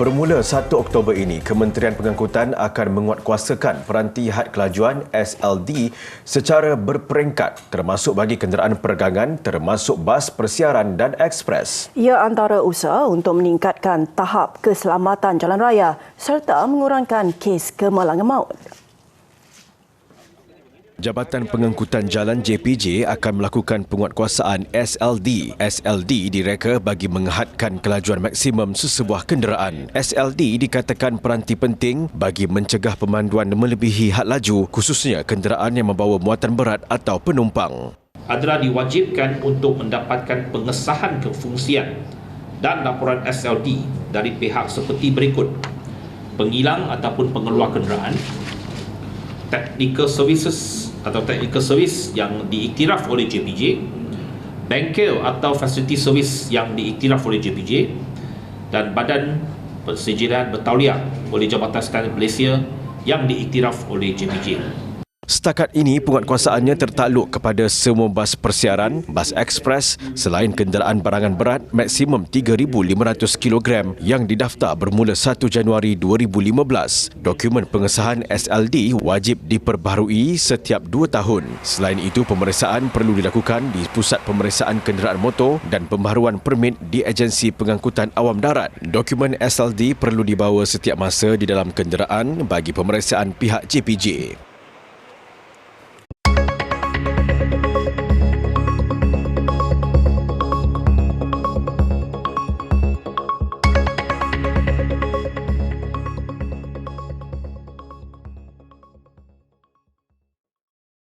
Bermula 1 Oktober ini, Kementerian Pengangkutan akan menguatkuasakan peranti had kelajuan SLD secara berperingkat termasuk bagi kenderaan perdagangan termasuk bas persiaran dan ekspres. Ia antara usaha untuk meningkatkan tahap keselamatan jalan raya serta mengurangkan kes kemalangan maut. Jabatan Pengangkutan Jalan JPJ akan melakukan penguatkuasaan SLD. SLD direka bagi menghadkan kelajuan maksimum sesebuah kenderaan. SLD dikatakan peranti penting bagi mencegah pemanduan melebihi had laju khususnya kenderaan yang membawa muatan berat atau penumpang. adalah diwajibkan untuk mendapatkan pengesahan kefungsian dan laporan SLD dari pihak seperti berikut. Pengilang ataupun pengeluar kenderaan, technical services atau technical service yang diiktiraf oleh JPJ, bengkel atau facility service yang diiktiraf oleh JPJ dan badan persejiran bertauliah oleh Jabatan Standard Malaysia yang diiktiraf oleh JPJ. Setakat ini, penguatkuasaannya tertakluk kepada semua bas persiaran, bas ekspres selain kenderaan barangan berat maksimum 3,500 kg yang didaftar bermula 1 Januari 2015. Dokumen pengesahan SLD wajib diperbaharui setiap 2 tahun. Selain itu, pemeriksaan perlu dilakukan di Pusat Pemeriksaan Kenderaan Motor dan pembaharuan permit di Agensi Pengangkutan Awam Darat. Dokumen SLD perlu dibawa setiap masa di dalam kenderaan bagi pemeriksaan pihak JPJ.